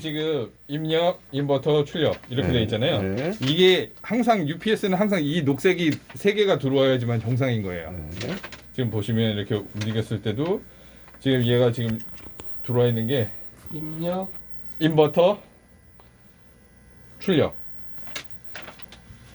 지금 입력, 인버터, 출력 이렇게 네, 돼 있잖아요. 네. 이게 항상 UPS는 항상 이 녹색이 세 개가 들어와야지만 정상인 거예요. 네. 지금 보시면 이렇게 움직였을 때도 지금 얘가 지금 들어와 있는 게 입력 인버터, 출력.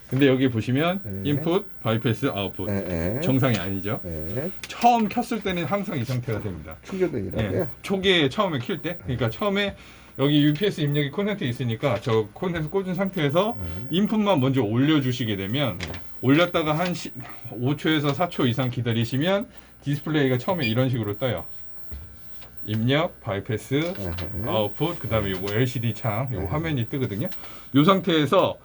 근데 여기 보시면 네. 인풋, 바이패스, 아웃풋 네, 네. 정상이 아니죠. 네. 처음 켰을 때는 항상 이 상태가 됩니다. 충전등이라고요? 예, 초기에 처음에 킬 때, 그러니까 처음에 여기 UPS 입력이 콘센트에 있으니까 저 콘센트 꽂은 상태에서 네. 인풋만 먼저 올려주시게 되면 올렸다가 한 5초에서 4초 이상 기다리시면 디스플레이가 처음에 이런 식으로 떠요. 입력, 바이패스, 네. 아웃풋, 그 다음에 요거 LCD 창, 요 네. 화면이 뜨거든요. 요 상태에서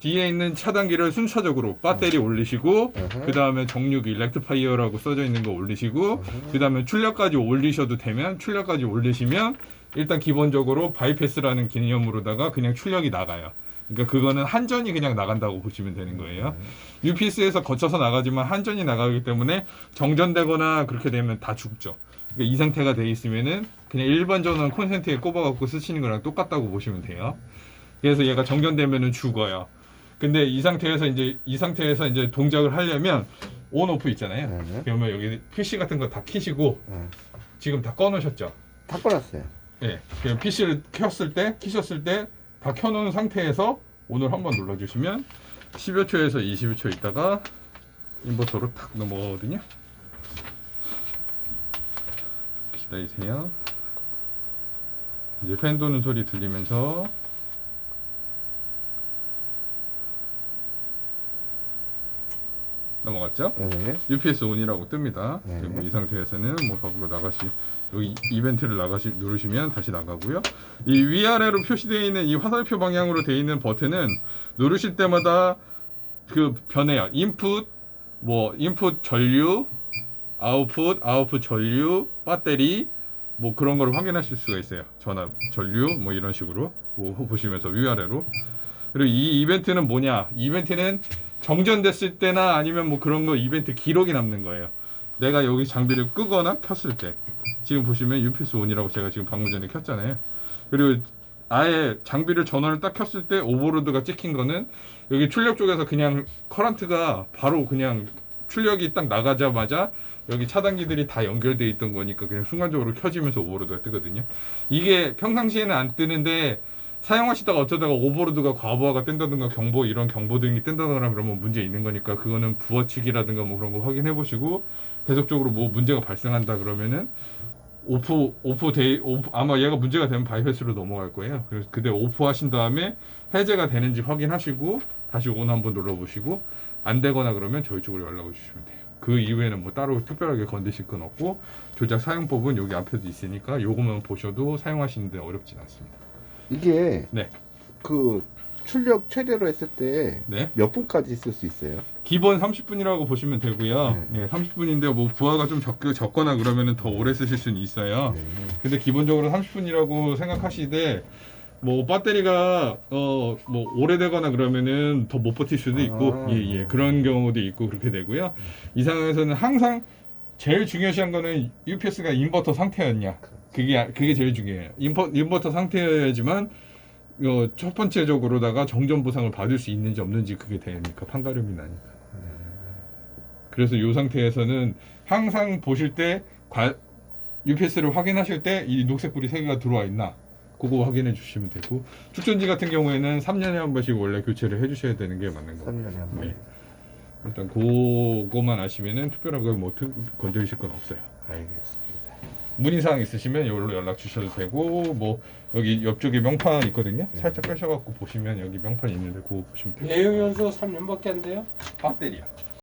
뒤에 있는 차단기를 순차적으로 배터리 올리시고, 네. 그 다음에 정류기, 렉트파이어라고 써져 있는 거 올리시고, 그 다음에 출력까지 올리셔도 되면, 출력까지 올리시면, 일단 기본적으로 바이패스라는 개념으로다가 그냥 출력이 나가요. 그러니까 그거는 한전이 그냥 나간다고 보시면 되는 거예요. UPS에서 거쳐서 나가지만 한전이 나가기 때문에 정전되거나 그렇게 되면 다 죽죠. 그러니까 이 상태가 돼 있으면은 그냥 일반 전원 콘센트에 꼽아갖고 쓰시는 거랑 똑같다고 보시면 돼요. 그래서 얘가 정전되면은 죽어요. 근데 이 상태에서 이제 이 상태에서 이제 동작을 하려면 온 오프 있잖아요. 네. 그러면 여기 PC 같은 거 다 키시고 네. 지금 다 꺼놓으셨죠. 다 꺼놨어요. 예. PC를 켰을 때, 키셨을 때 다 켜놓은 상태에서 오늘 한번 눌러주시면 10여 초에서 20여 초 있다가 인버터로 탁 넘어가거든요. 기다리세요. 이제 팬 도는 소리 들리면서 넘어갔죠? 네. UPS 온이라고 뜹니다. 네. 그리고 이 상태에서는 뭐 밖으로 나가시 여기 이벤트를 나가시 누르시면 다시 나가고요. 이 위아래로 표시되어 있는 이 화살표 방향으로 되어 있는 버튼은 누르실 때마다 그 변해요. 인풋 뭐 인풋 전류, 아웃풋 아웃풋 전류, 배터리 뭐 그런 거를 확인하실 수가 있어요. 전압, 전류 뭐 이런 식으로 뭐 보시면서 위아래로 그리고 이 이벤트는 뭐냐? 이벤트는 정전됐을 때나 아니면 뭐 그런 거 이벤트 기록이 남는 거예요. 내가 여기 장비를 끄거나 켰을 때 지금 보시면 UPS 온이라고 제가 지금 방금 전에 켰잖아요. 그리고 아예 장비를 전원을 딱 켰을 때 오버로드가 찍힌 거는 여기 출력 쪽에서 그냥 커런트가 바로 그냥 출력이 딱 나가자마자 여기 차단기들이 다 연결돼 있던 거니까 그냥 순간적으로 켜지면서 오버로드가 뜨거든요. 이게 평상시에는 안 뜨는데 사용하시다가 어쩌다가 오버로드가 과부하가 뜬다든가 경보 이런 경보 등이 뜬다거나 그러면 문제 있는 거니까 그거는 부어치기라든가 뭐 그런 거 확인해 보시고 계속적으로 뭐 문제가 발생한다 그러면은 오프 오프 데이 오프 아마 얘가 문제가 되면 바이패스로 넘어갈 거예요. 그래서 그때 오프 하신 다음에 해제가 되는지 확인하시고 다시 온 한번 눌러 보시고 안 되거나 그러면 저희 쪽으로 연락을 주시면 돼요. 그 이후에는 뭐 따로 특별하게 건드실 건 없고 조작 사용법은 여기 앞에도 있으니까 요거만 보셔도 사용하시는데 어렵진 않습니다. 이게 네. 그 출력 최대로 했을 때 네. 몇 분까지 쓸 수 있어요? 기본 30분이라고 보시면 되고요. 네. 예, 30분인데 뭐 부하가 좀 적, 적거나 그러면은 더 오래 쓰실 수는 있어요. 네. 근데 기본적으로 30분이라고 생각하시되 뭐 배터리가 어 뭐 오래되거나 그러면은 더 못 버틸 수도 있고 아. 예예 그런 경우도 있고 그렇게 되고요. 이 상황에서는 항상 제일 중요시한 거는 UPS가 인버터 상태였냐. 그게 그게 제일 중요해요. 인버, 인버터 상태여야지만 어, 첫 번째적으로다가 정전 보상을 받을 수 있는지 없는지 그게 되니까 판가름이 나니까. 그래서 이 상태에서는 항상 보실 때 과- UPS를 확인하실 때 이 녹색 불이 세 개가 들어와 있나 그거 확인해 주시면 되고 축전지 같은 경우에는 3년에 한 번씩 원래 교체를 해 주셔야 되는 게 맞는 거. 3년에 한 번. 네. 일단 그거만 아시면은 특별하게 뭐 특- 건드리실 건 없어요. 알겠습니다. 문의사항 있으시면 이걸로 연락 주셔도 되고 뭐 여기 옆쪽에 명판 있거든요. 네. 살짝 빼셔갖고 보시면 여기 명판 있는데 그거 보시면 돼요. 내용 연수 3년밖에 안 돼요? 배터리야.